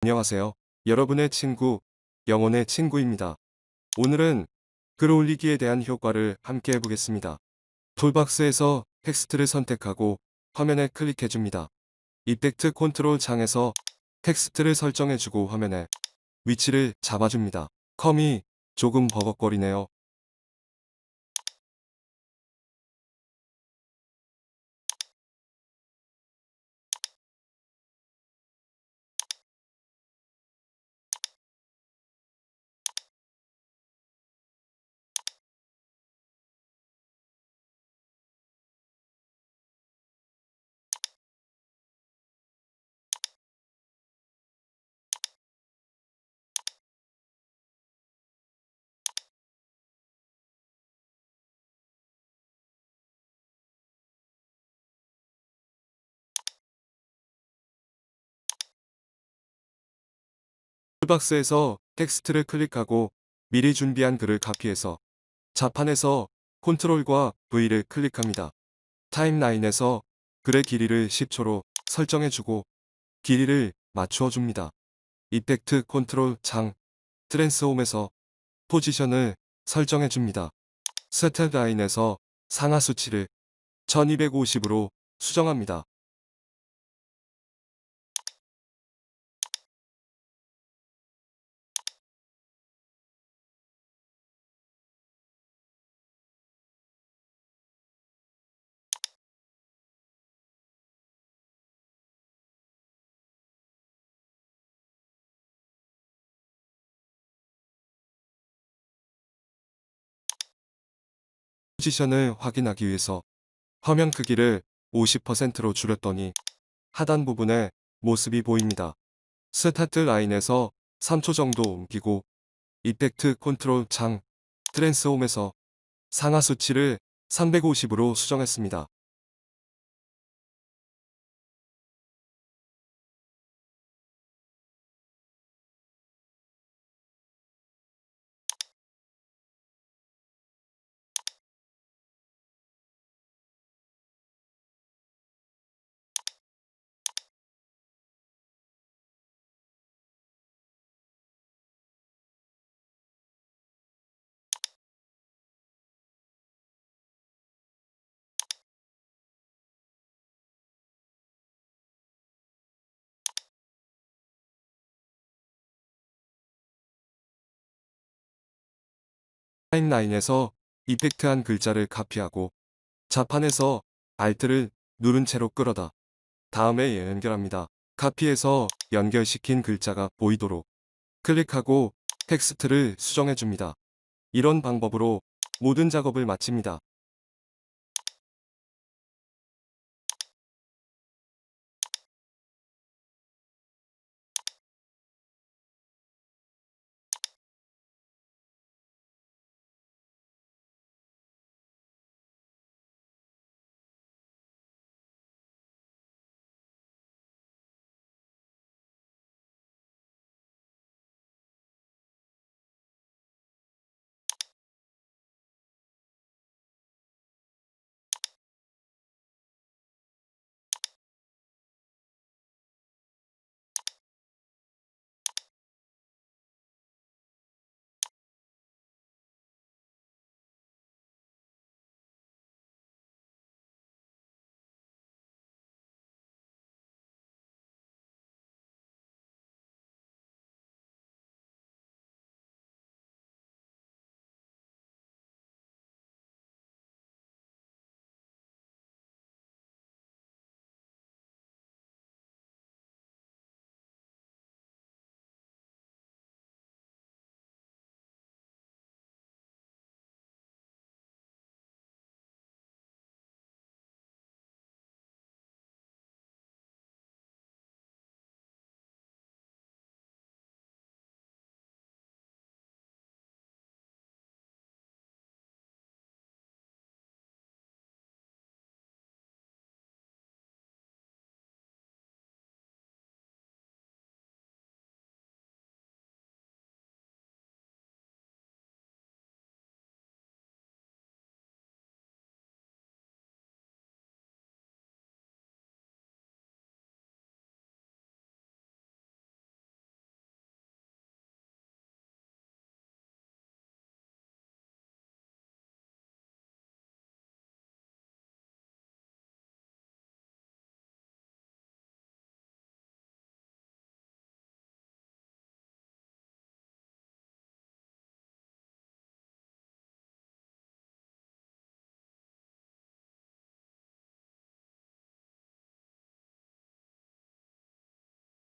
안녕하세요. 여러분의 친구, 영혼의 친구입니다. 오늘은 글 올리기에 대한 효과를 함께 해보겠습니다. 툴박스에서 텍스트를 선택하고 화면에 클릭해줍니다. 이펙트 컨트롤 창에서 텍스트를 설정해주고 화면에 위치를 잡아줍니다. 컴이 조금 버벅거리네요. 툴박스에서 텍스트를 클릭하고 미리 준비한 글을 카피해서 자판에서 컨트롤과 V를 클릭합니다. 타임라인에서 글의 길이를 10초로 설정해주고 길이를 맞추어 줍니다. 이펙트 컨트롤 창 트랜스홈에서 포지션을 설정해 줍니다. 스텝 라인에서 상하 수치를 1250으로 수정합니다. 포지션을 확인하기 위해서 화면 크기를 50%로 줄였더니 하단 부분에 모습이 보입니다. 스타트 라인에서 3초 정도 옮기고 이펙트 컨트롤 창 트랜스홈에서 상하 수치를 350으로 수정했습니다. 타임라인에서 이펙트한 글자를 카피하고 자판에서 Alt를 누른 채로 끌어다 다음에 연결합니다. 카피해서 연결시킨 글자가 보이도록 클릭하고 텍스트를 수정해줍니다. 이런 방법으로 모든 작업을 마칩니다.